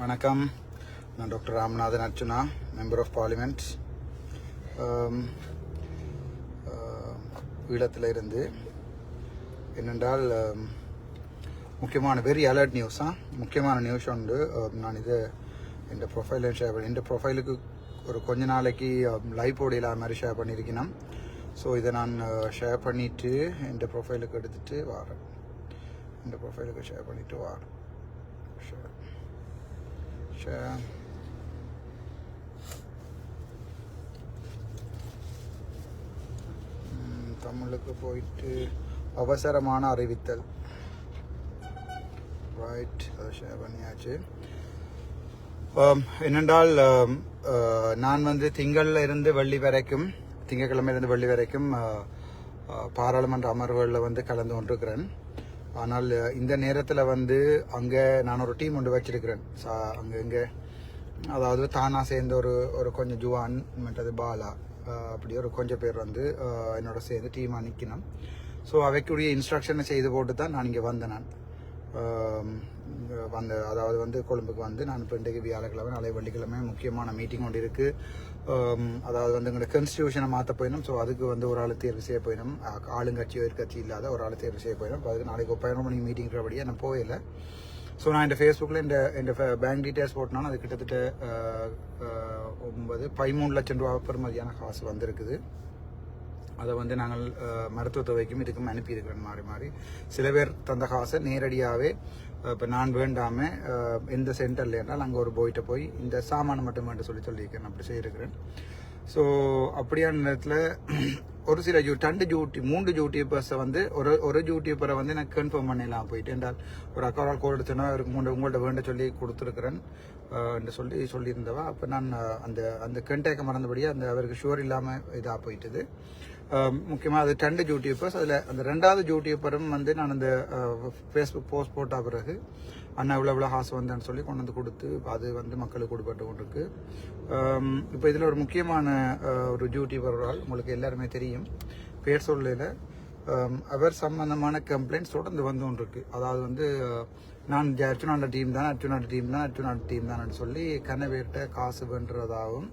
வணக்கம். நான் doctor Ramanathan Archuna member of parliament ஈழத்தில் இருந்து. என்னென்றால் முக்கியமான வெரி அலர்ட் நியூஸா முக்கியமான நியூஸ் உண்டு. நான் இது என் ப்ரொஃபைலில் ஷேர் பண்ணி என் ப்ரொஃபைலுக்கு ஒரு கொஞ்ச நாளைக்கு லைவ் போடையில் மாதிரி ஷேர் பண்ணியிருக்கணும் ஸோ இதை நான் ஷேர் பண்ணிவிட்டு என் ப்ரொஃபைலுக்கு எடுத்துகிட்டு வரேன். இந்த ப்ரொஃபைலுக்கு ஷேர் பண்ணிவிட்டு வரேன். ஷேர் ஷேர் தமிழுக்கு போயிட்டு அவசரமான அறிவித்தல். ரைட் அதை ஷேர் பண்ணியாச்சு. என்னென்றால் நான் வந்து திங்கள்ல இருந்து வெள்ளி வரைக்கும் திங்கக்கிழமையிலிருந்து வெள்ளி வரைக்கும் பாராளுமன்ற அமர்வுகளில் வந்து கலந்து கொண்டிருக்கிறேன். ஆனால் இந்த நேரத்தில் வந்து அங்கே நான் ஒரு டீம் ஒன்று வச்சிருக்கிறேன். சா அங்கே இங்கே. அதாவது தானாக சேர்ந்த ஒரு ஒரு கொஞ்சம் ஜுவான் மற்றது பாலா அப்படி ஒரு கொஞ்சம் பேர் வந்து என்னோட சேர்ந்து டீமாக நிற்கணும் ஸோ அவைக்குரிய இன்ஸ்ட்ரக்ஷனை செய்து போட்டு தான் நான் இங்கே வந்தேன் நான். வந்த அதாவது வந்து கொழும்புக்கு வந்து நான் இப்போ இன்றைக்கு வியாழக்கிழமை நாளை வெள்ளிக்கிழமை முக்கியமான மீட்டிங் ஒன்று இருக்குது அதாவது வந்து எங்களோட கன்ஸ்டியூஷனை மாற்ற போயிடும் ஸோ அதுக்கு வந்து ஒரு ஆள் தேர்வு செய்ய போயிடும் ஆளுங்கட்சியோ எதிர்கட்சி இல்லாத ஒரு ஆள் தேர்வு செய்ய போயிடும் அதுக்கு நாளைக்கு ஒரு பதினொரு மணிக்கு மீட்டிங் இருக்கிறபடியே நான் போயில ஸோ நான் இந்த ஃபேஸ்புக்கில் இந்த இந்த பேங்க் டீட்டெயில்ஸ் போட்டனால அது கிட்டத்தட்ட ஒன்பது பதிமூணு லட்சம் ரூபா பெறுமதியான காசு வந்திருக்குது. அதை வந்து நாங்கள் அஹ், மருத்துவ தொகைக்கும் இதுக்கும் அனுப்பியிருக்கிறோம் மாறி மாறி. சில பேர் தந்த காசை நேரடியாகவே இப்போ நான் வேண்டாமல் எந்த சென்டரில் என்றால் அங்கே ஒரு போயிட்ட போய் இந்த சாமானை மட்டும் வேண்ட சொல்லி சொல்லியிருக்கேன் அப்படி செய்திருக்கிறேன். ஸோ அப்படியான நேரத்தில் ஒரு சில ஜூ ரெண்டு ஜூட்டி மூன்று யூடியூபர்ஸை வந்து ஒரு ஒரு யூடியூபரை வந்து நான் கன்ஃபார்ம் பண்ணிடலாம் போயிட்டு. என்றால் ஒரு அக்காவால் கோல் எடுத்தோன்னா அவருக்கு மூன்று உங்கள்கிட்ட வேண்ட சொல்லி கொடுத்துருக்குறேன் என்று சொல்லி சொல்லியிருந்தவா. அப்போ நான் அந்த அந்த கண்டேக்க மறந்தபடியே அந்த அவருக்கு ஷுவர் இல்லாமல் இதாக போயிட்டுது. முக்கியமாக அது ரெண்டு யூடியூபர்ஸ் அதில் அந்த ரெண்டாவது ஜூடியூப்பரும் வந்து நான் அந்த ஃபேஸ்புக் போஸ்ட் போட்ட பிறகு அண்ணா இவ்வளோ இவ்வளோ காசு வந்தேன்னு சொல்லி கொண்டு வந்து கொடுத்து அது வந்து மக்களுக்கு கொடுப்பட்டு கொண்டிருக்கு. இப்போ இதில் ஒரு முக்கியமான ஒரு யூடியூபர் ஒரு ஆள் உங்களுக்கு எல்லாருமே தெரியும். பேர் சொல்லல. அவர் சம்பந்தமான கம்ப்ளைண்ட்ஸ் தொடர்ந்து வந்து கொண்டிருக்கு. அதாவது வந்து நான் ஜ- அர்ச்சுனாண்ட டீம் தான் அர்ச்சுனாண்ட டீம் தான் அர்ச்சுனாண்ட டீம் தான் சொல்லி கனவேட்ட காசு பண்ணுறதாகவும்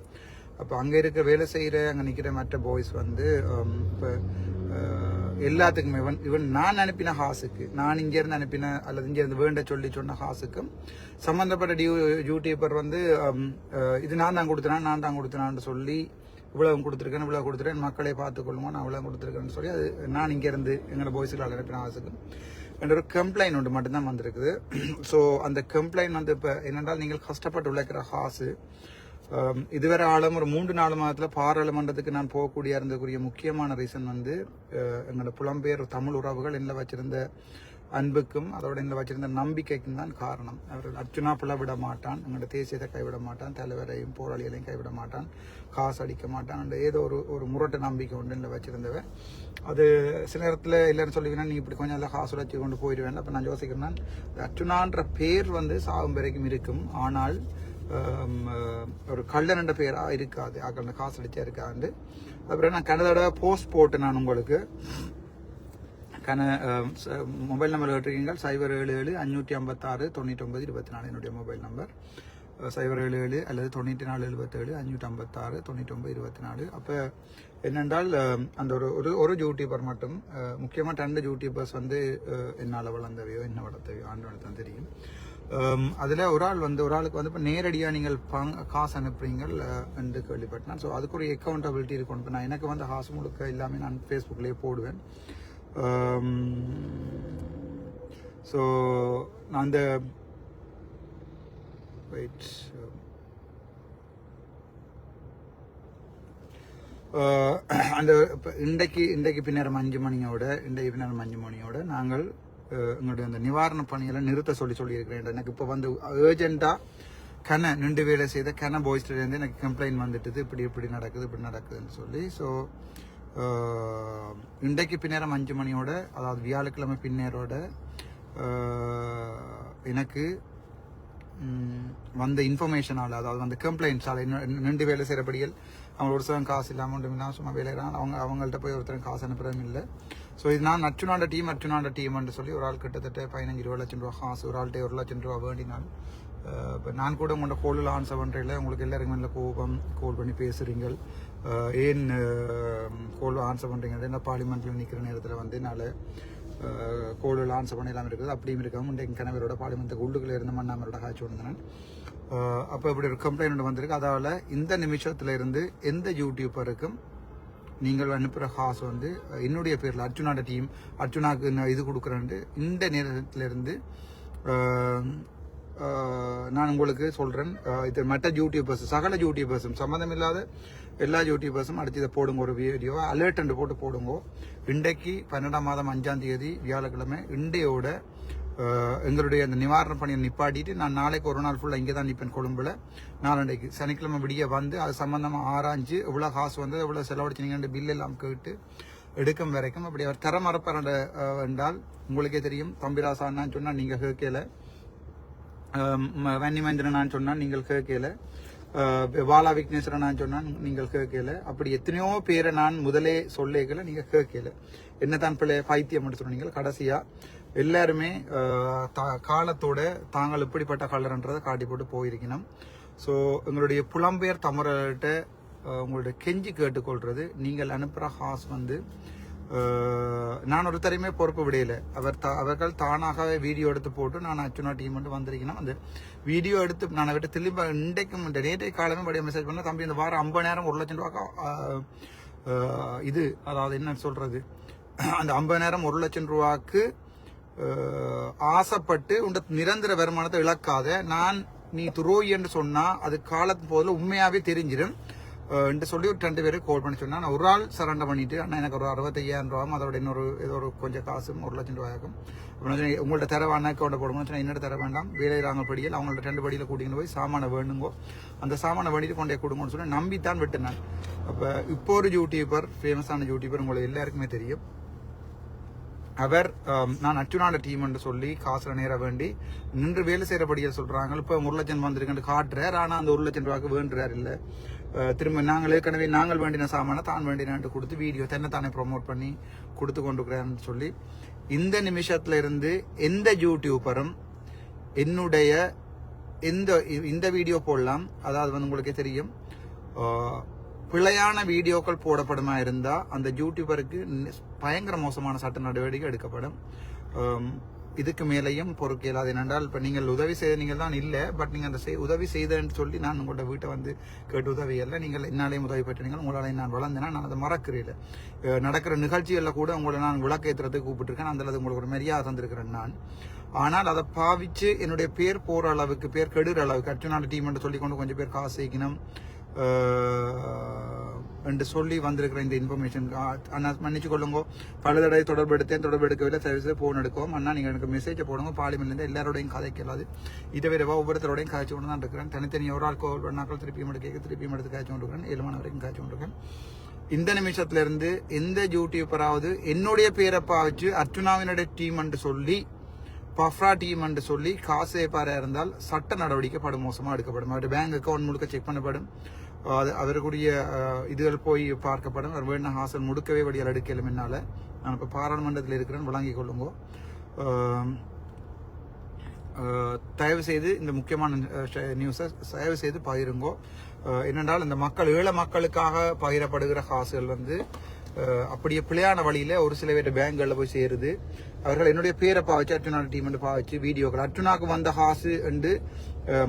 அப்போ அங்கே இருக்க வேலை செய்கிற அங்கே நிற்கிற மற்ற பாய்ஸ் வந்து um, இப்போ uh, எல்லாத்துக்குமே இவன் இவன் நான் அனுப்பின ஹாஸுக்கு நான் இங்கேருந்து அனுப்பின அல்லது இங்கேருந்து வேண்ட சொல்லி சொன்ன ஹாஸுக்கும் சம்மந்தப்பட்ட டியூ யூடியூபர் வந்து um, uh, இது நான் தான் கொடுத்தனா நான் தான் கொடுத்தனான்னு சொல்லி இவ்வளவு கொடுத்துருக்கேன் இவ்வளவு கொடுத்துருக்கேன் மக்களை பார்த்துக்கொள்ளுமோ நான் இவ்வளவு கொடுத்துருக்கேன்னு சொல்லி அது நான் இங்கேருந்து எங்களோட பாய்ஸுக்கு அனுப்பின ஹாஸுக்கும். என்ற ஒரு கம்ப்ளைண்ட் ஒன்று மட்டும்தான் வந்திருக்குது. ஸோ அந்த கம்ப்ளைண்ட் வந்து இப்போ என்னென்றால் நீங்கள் கஷ்டப்பட்டு உழைக்கிற ஹாஸு Um, இதுவரை ஆழம் ஒரு மூன்று நாலு மாதத்தில் பாராளுமன்றத்துக்கு நான் போகக்கூடிய இருந்தக்கூடிய முக்கியமான ரீசன் வந்து uh, எங்களோட புலம்பெயர் தமிழ் உறவுகள் என்ன வச்சிருந்த அன்புக்கும் அதோட என்ன வச்சிருந்த நம்பிக்கைக்கும் தான் காரணம். அவர் அர்ஜுனா பிள்ளை விட மாட்டான் எங்களோட தேசியத்தை கைவிட மாட்டான் தலைவரையும் போராளிகளையும் கைவிட மாட்டான் காசு அடிக்க மாட்டான் அந்த ஏதோ ஒரு ஒரு முரட்டு நம்பிக்கை ஒன்று என்ன வச்சிருந்தவன். அது சில நேரத்தில் இல்லைன்னு சொல்லிங்கன்னா நீ இப்படி கொஞ்சம் எல்லாம் காசு வச்சு கொண்டு போயிடுவேன் அப்போ நான் யோசிக்கிறேன் அர்ஜுனான்ற பேர் வந்து சாகும் வரைக்கும் இருக்கும். ஆனால் ஒரு கள்ளன் என்ற இருக்காது. அந்த காசு அடிச்சா இருக்காது. அப்புறம் நான் கனதோட போஸ்ட் போட்டு நான் உங்களுக்கு. கன மொபைல் நம்பர் கேட்டிருக்கீங்க. சைபர் ஏழு ஏழு அஞ்சூற்றி ஐம்பத்தாறு தொண்ணூற்றி ஒன்பது இருபத்தி நாலு என்னுடைய மொபைல் நம்பர் சைபர் ஏழு ஏழு அல்லது தொண்ணூற்றி நாலு எழுபத்தேழு அஞ்சூற்றி ஐம்பத்தாறு தொண்ணூற்றி ஒன்பது இருபத்தி நாலு. அப்போ என்னென்றால் அந்த ஒரு ஒரு ஒரு யூடியூபர் மட்டும் முக்கியமாக ரெண்டு யூடியூபர்ஸ் வந்து என்னால் வளர்ந்தவையோ என்ன வளர்த்தவையோ ஆண்டு வளர்த்தான் தெரியும். Um, அதில் ஒரு ஆள் வந்து ஒரு ஆளுக்கு வந்து இப்போ நேரடியாக நீங்கள் பங் காசு அனுப்புறீங்கள் என்று கேள்விப்பட்டேன். ஸோ அதுக்கு ஒரு அக்கௌண்டபிலிட்டி இருக்கும் இப்போ நான் எனக்கு வந்து காசு முழுக்க எல்லாமே நான் ஃபேஸ்புக்லேயே போடுவேன். Um, ஸோ நான் அந்த வெயிட் uh, uh, அந்த இப்போ இன்றைக்கு இன்றைக்கு பின்னேரம் அஞ்சு மணியோட இன்றைக்கு பின்னேரம் அஞ்சு மணியோட நாங்கள் எங்களுடைய அந்த நிவாரண பணியெல்லாம் நிறுத்த சொல்லி சொல்லியிருக்கிறேன் எனக்கு இப்போ வந்து ஏர்ஜென்ட்டாக கன நின்று வேலை செய்த கன பாய்ஸ்லேருந்து எனக்கு கம்ப்ளைண்ட் வந்துட்டுது. இப்படி இப்படி நடக்குது இப்படி நடக்குதுன்னு சொல்லி. ஸோ இன்றைக்கு பின்னேரம் அஞ்சு மணியோட அதாவது வியாழக்கிழமை பின்னேரோட எனக்கு வந்த இன்ஃபர்மேஷனால் அதாவது வந்து கம்ப்ளைண்ட்ஸால் நின்று வேலை செய்கிறபடியில் அவங்க ஒரு சிலம் காசு இல்லாமல் ஒன்றும் இல்லாமல் சும்மா வேலைகிறாங்க அவங்க அவங்கள்ட்ட போய் ஒருத்தரும் காசு அனுப்புறதும் இல்லை. ஸோ இது நான் நச்சுனாண்ட டீம் நச்சுனாண்ட டீம்னு சொல்லி ஒரு ஆள் கிட்டத்தட்ட பதினஞ்சு இருபது லட்சம் ரூபா காசு ஒரு ஆள்கிட்ட ஒரு லட்சம் ரூபா வேண்டினால் இப்போ நான் கூட உங்களோட கோலில் ஆன்சர் பண்ணுறதில்ல உங்களுக்கு எல்லாருக்கும் நல்ல கோபம் கோல் பண்ணி பேசுகிறீங்க ஏன் கோல் ஆன்சர் பண்ணுறீங்க என்ன பார்லிமெண்ட்டில் நிற்கிற நேரத்தில் வந்து என்னால் கோலில் ஆன்சர் எல்லாமே இருக்குது. அப்படியும் இருக்காம இன்றைக்கு என் கணவரோட பார்லிமெண்ட்டுக்கு உள்ளுக்குள்ளே இருந்த மண்ணாமரோட காய்ச்சி வந்தேன் அப்போ இப்படி ஒரு கம்ப்ளைண்ட் வந்திருக்கு. அதால் இந்த நிமிஷத்துல இருந்து எந்த யூடியூபருக்கும் நீங்கள் அனுப்புகிற காசு வந்து என்னுடைய பேரில் அர்ஜுனாட டீம் அர்ஜுனாக்கு நான் இது கொடுக்குறேன்ட்டு இந்த நேரத்திலிருந்து நான் உங்களுக்கு சொல்கிறேன் இது மற்ற யூடியூபர்ஸ் சகல யூடியூபர்ஸும் சம்மந்தம் இல்லாத எல்லா யூடியூபர்ஸும் அடுத்து இதை போடுங்க ஒரு வீடியோ அலர்ட் போட்டு போடுங்க. இன்றைக்கு பன்னெண்டாம் மாதம் அஞ்சாம் தேதி வியாழக்கிழமை இண்டையோட எங்களுடைய அந்த நிவாரண பணியை நிப்பாட்டிட்டு நான் நாளைக்கு ஒரு நாள் ஃபுல்லாக இங்கே தான் நிற்பேன் கொழும்புல. நாளண்டைக்கு சனிக்கிழமை விடிய வந்து அது சம்மந்தமாக ஆராய்ஞ்சு எவ்வளோ காசு வந்து எவ்வளோ செலவழிச்சினீங்கன்னு பில் எல்லாம் கேட்டு எடுக்கும் வரைக்கும் அப்படி அவர் தர என்றால் உங்களுக்கே தெரியும். தம்பிராசான்னு சொன்னால் நீங்கள் கேட்கல. வன்னிமந்திரனான்னு சொன்னால் நீங்கள் கேட்கல. பாலா விக்னேஸ்வரன் நான் சொன்னான் நீங்கள் கேட்கல. அப்படி எத்தனையோ பேரை நான் முதலே சொல்லேக்கல நீங்கள் கேட்கல. என்னதான் பிள்ளை பைத்தியம் மட்டும் சொன்னீங்க கடைசியா. எல்லாருமே தா- காலத்தோட தாங்கள் எப்படிப்பட்ட கலர்ன்றதை காட்டி போட்டு போயிருக்கணும். ஸோ எங்களுடைய புலம்பெயர் தமிழர்கிட்ட உங்களுடைய கெஞ்சி கேட்டுக்கொள்றது நீங்கள் அனுப்புகிற ஹாஸ் வந்து நான் ஒருத்தரையுமே பொறுப்பு விடையில. அவர் தா- அவர்கள் தானாகவே வீடியோ எடுத்து போட்டு நான் அச்சுனா டீம் மட்டும் வந்திருக்கேன் அந்த வீடியோ எடுத்து நான் விட்டு திரும்ப இன்றைக்கும் இந்த நேற்றைய காலமே படிய மெசேஜ் பண்ண தம்பி இந்த வாரம் ஐம்பது நேரம் ஒரு லட்சம் ரூபா இது அதாவது என்ன சொல்றது? அந்த ஐம்பது நேரம் ஒரு லட்சம் ரூபாக்கு ஆசைப்பட்டு உண்ட நிரந்தர வருமானத்தை இழக்காத நான் நீ துரோகி என்று சொன்னா அது காலத்து போதில் உண்மையாவே தெரிஞ்சிடும். சொல்லி ஒரு ரெண்டு பேருக்கு கால் பண்ணி சொன்னால் நான் ஒரு ஆள் சரண்டர் பண்ணிட்டு அண்ணா எனக்கு ஒரு அறுபத்தையாயிரம் ரூபாயும் அதோட இன்னொரு ஏதோ ஒரு கொஞ்சம் காசும் ஒரு லட்சம் ரூபாயாகும் அப்புறம் நான் உங்கள்ட்ட தர வேணா அக்கௌண்ட் போடுங்க சொன்னால் என்னோட தர வேண்டாம் வேலை ராங்க படியில் அவங்கள்ட்ட ரெண்டு படியில் கூட்டிகிட்டு போய் சாமானை வேணுங்கோ. அந்த சாமானை வேண்டிட்டு கொண்டே கொடுங்கன்னு சொல்லி நம்பித்தான் தான் நான் அப்போ இப்போ ஒரு யூடியூபர் ஃபேமஸான யூடியூபர் உங்களுக்கு எல்லாருக்குமே தெரியும். அவர் நான் அச்சுனாட டீம் என்று சொல்லி காசுல நேர வேண்டி நின்று வேலை செய்யறபடியா சொல்றாங்க. இப்ப ஒரு லட்சம் வந்திருக்குன்னு காட்டுறார். ஆனா அந்த ஒரு லட்சம் ரூபாய்க்கு வேண்டுறார் இல்ல. திரும்ப நாங்கள் ஏற்கனவே நாங்கள் வேண்டின சாமான தான் வேண்டினான்ட்டு கொடுத்து வீடியோ தன்னைத்தானே ப்ரோமோட் பண்ணி கொடுத்து கொண்டுக்கிறேன்னு சொல்லி இந்த நிமிஷத்துல இருந்து எந்த யூடியூபரும் என்னுடைய இந்த இந்த வீடியோ போடலாம். அதாவது வந்து உங்களுக்கே தெரியும். பிழையான வீடியோக்கள் போடப்படுமா இருந்தால் அந்த யூடியூபருக்கு பயங்கர மோசமான சட்ட நடவடிக்கை எடுக்கப்படும். இதுக்கு மேலேயும் பொறுக்க இயலாது என்னென்றால் இப்போ நீங்கள் உதவி செய்த நீங்கள் தான் இல்லை பட் நீங்கள் அந்த செய்- உதவி செய்தேன்னு சொல்லி நான் உங்களோட வீட்டை வந்து கேட்டு உதவி இல்லை நீங்கள் என்னாலேயும் உதவி பெற்றீங்க உங்களாலையும் நான் வளர்ந்தேன்னா நான் அதை மறக்கிறேன். நடக்கிற நிகழ்ச்சிகளில் கூட உங்களை நான் விளக்கேற்றுறதுக்கு கூப்பிட்டுருக்கேன். அந்த அளவுக்கு உங்களுக்கு ஒரு மரியாதை தந்திருக்கிறேன் நான். ஆனால் அதை பாவிச்சு என்னுடைய பேர் போகிற அளவுக்கு பேர் கெடுற அளவுக்கு அர்ச்சுனால டீம் என்று சொல்லி கொண்டு கொஞ்சம் பேர் காசு சேர்க்கணும். என்று சொல்லி வந்திருக்கிற இந்த இன்ஃபர்மேஷன் அண்ணா மன்னிச்சு கொள்ளுங்க பல தடவை தொடர்பு எடுத்தேன் தொடர்பு எடுக்கவில்லை சர்வீஸில் ஃபோன் எடுக்கவும் அண்ணா நீங்கள் எனக்கு மெசேஜை போடுங்க பார்லிமெண்ட்லேருந்து எல்லாரோடையும் கதைக்கலாது இதை விடவா ஒவ்வொருத்தரோடையும் காய்ச்சி கொண்டு தான் இருக்கிறேன் தனித்தனி ஒரு ஆள் கோல் பண்ணாக்கள் திருப்பியும் எடுக்க திருப்பியும் எடுத்து காய்ச்சி கொண்டு ஏழு மணி வரைக்கும் காய்ச்சி கொண்டிருக்கேன் இந்த நிமிஷத்துல இருந்து எந்த யூடியூபராவது என்னுடைய பேரை பாவிச்சு அர்ச்சுனாவினுடைய டீம் என்று சொல்லி பஃப்ரா டீம் என்று சொல்லி காசு ஏப்பாரா இருந்தால் சட்ட நடவடிக்கை படும் மோசமாக எடுக்கப்படும் அவருடைய பேங்க் அக்கவுண்ட் முழுக்க செக் பண்ணப்படும் அது அவருக்குரிய இதுகள் போய் பார்க்கப்படும். அவர் வேணா ஹாசல் முடுக்கவே வடியால் எடுக்கலும் என்னால். நான் இப்போ பாராளுமன்றத்தில் இருக்கிறேன் வழங்கிக் கொள்ளுங்கோ. தயவு செய்து இந்த முக்கியமான நியூஸை தயவு செய்து பகிருங்கோ என்னென்றால் இந்த மக்கள் ஏழை மக்களுக்காக பகிரப்படுகிற காசுகள் வந்து அப்படியே பிழையான வழியில் ஒரு சில பேர் பேங்க்களில் போய் சேருது. அவர்கள் என்னுடைய பேரை பாவச்சு அர்ஜுனா டீம் பாவச்சு வீடியோக்கள். அர்ஜுனாவுக்கு வந்த காசு என்று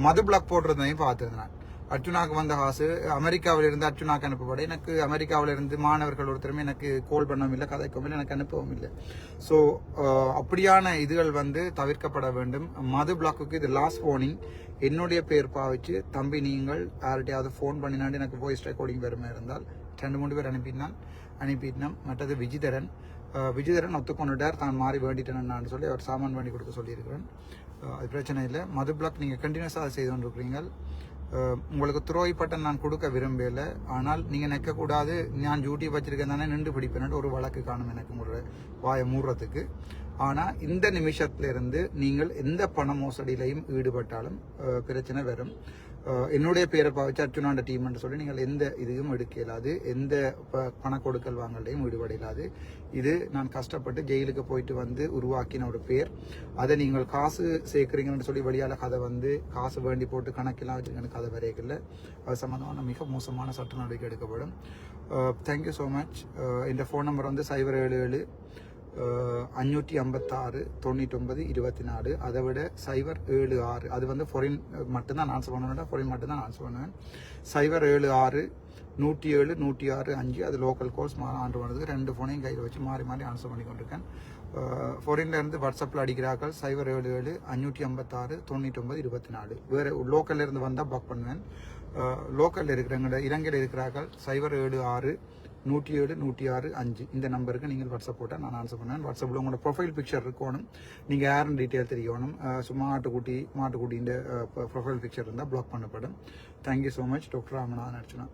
மது பிளாக் போடுறதையும் பார்த்துருந்தேன். அர்ஜுனாக்கு வந்த காசு அமெரிக்காவில் இருந்து அர்ஜுனாக்கு அனுப்பப்பட எனக்கு அமெரிக்காவில் இருந்து மாணவர்கள் ஒருத்தருமே எனக்கு கோல் பண்ணவும் இல்லை கதைக்கவும் இல்லை எனக்கு அனுப்பவும் இல்லை. ஸோ அப்படியான இதுகள் வந்து தவிர்க்கப்பட வேண்டும். மது பிளாக்குக்கு இது லாஸ்ட் ஃபோனிங் என்னுடைய பேர் பாவிச்சு தம்பி நீங்கள் யார்கிட்டயாவது ஃபோன் பண்ணினாண்டு எனக்கு வாய்ஸ் ரெக்கார்டிங் பெருமை இருந்தால் ரெண்டு மூணு பேர் அனுப்பினான் அனுப்பிட்டோம் மற்றது விஜிதரன். அஹ், விஜிதரன் ஒத்துக்கொண்டுட்டார் தான் மாறி வேண்டிட்டேன்னு சொல்லி அவர் சாமான் பண்ணி கொடுக்க சொல்லியிருக்கிறேன். அது பிரச்சனை இல்லை. மது பிளாக் நீங்கள் கண்டினியூஸாக அதை செய்து கொண்டிருக்கிறீங்க உங்களுக்கு துரோகி பட்டம் நான் கொடுக்க விரும்பல. ஆனால் நீங்கள் நிற்கக்கூடாது. நான் டியூட்டி வச்சிருக்கேன் தானே நின்று பிடிப்பேன் ஒரு வழக்கு காணும் எனக்கு ஒரு வாயை மூடுறதுக்கு. ஆனால் இந்த நிமிஷத்திலிருந்து நீங்கள் எந்த பண மோசடியிலையும் ஈடுபட்டாலும் பிரச்சனை வரும். என்னுடைய பேரை பாவிச்சு அர்ச்சுனாண்ட டீம்னு சொல்லி நீங்கள் எந்த இதையும் எடுக்க இயலாது. எந்த ப- பண கொடுக்கல் வாங்கலையும் ஈடுபட இயலாது. இது நான் கஷ்டப்பட்டு ஜெயிலுக்கு போயிட்டு வந்து உருவாக்கின ஒரு பேர். அதை நீங்கள் காசு சேர்க்குறீங்கன்னு சொல்லி வெளியால் கதை வந்து காசு வேண்டி போட்டு கணக்கெல்லாம் வச்சுருக்கேன் கதை வரைக்கல அது சம்மந்தமான மிக மோசமான சட்ட நடவடிக்கை எடுக்கப்படும். தேங்க்யூ ஸோ மச் இந்த ஃபோன் நம்பர் வந்து சைபர் ஏழு ஏழு அஞ்சூற்றி ஐம்பத்தாறு தொண்ணூற்றொம்பது இருபத்தி நாலு அதை விட சைபர் ஏழு ஆறு. அது வந்து ஃபொரின் மட்டும்தான் ஆன்சர் பண்ணுவேன். ஃபொரின் மட்டும்தான் ஆன்சர் பண்ணுவேன். சைபர் ஏழு ஆறு நூற்றி ஏழு நூற்றி ஆறு அஞ்சு அது லோக்கல் கோர்ஸ் ஆண்டு பண்ணுறது ரெண்டு ஃபோனையும் கையில் வச்சு மாறி மாறி ஆன்சர் பண்ணி கொண்டிருக்கேன். ஃபொரின்ல இருந்து வாட்ஸ்அப்பில் அடிக்கிறார்கள். சைபர் ஏழு ஏழு அஞ்சூற்றி ஐம்பத்தாறு தொண்ணூற்றொம்பது இருபத்தி நாலு. வேறு லோக்கல்லேருந்து வந்தால் பக் பண்ணுவேன். லோக்கலில் இருக்கிறவங்க இலங்கையில் இருக்கிறார்கள். சைபர் ஏழு ஆறு நூற்றி ஏழு நூற்றி ஆறு அஞ்சு. இந்த நம்பருக்கு நீங்கள் வாட்ஸ்அப் போட்டால் நான் ஆன்சர் பண்ணுவேன். வாட்ஸ்அப்பில் உங்களோட ப்ரொஃபைல் பிக்சர் இருக்கணும். நீங்கள் யாருன்னு டீட்டெயில் தெரியணும். சும்மா ஆட்டுக்குட்டி மாட்டுக்குட்டின்ற ப்ரொஃபைல் பிக்சர் இருந்தால் பிளாக் பண்ணப்படும். Thank you so much doctor Ramanathan Archana.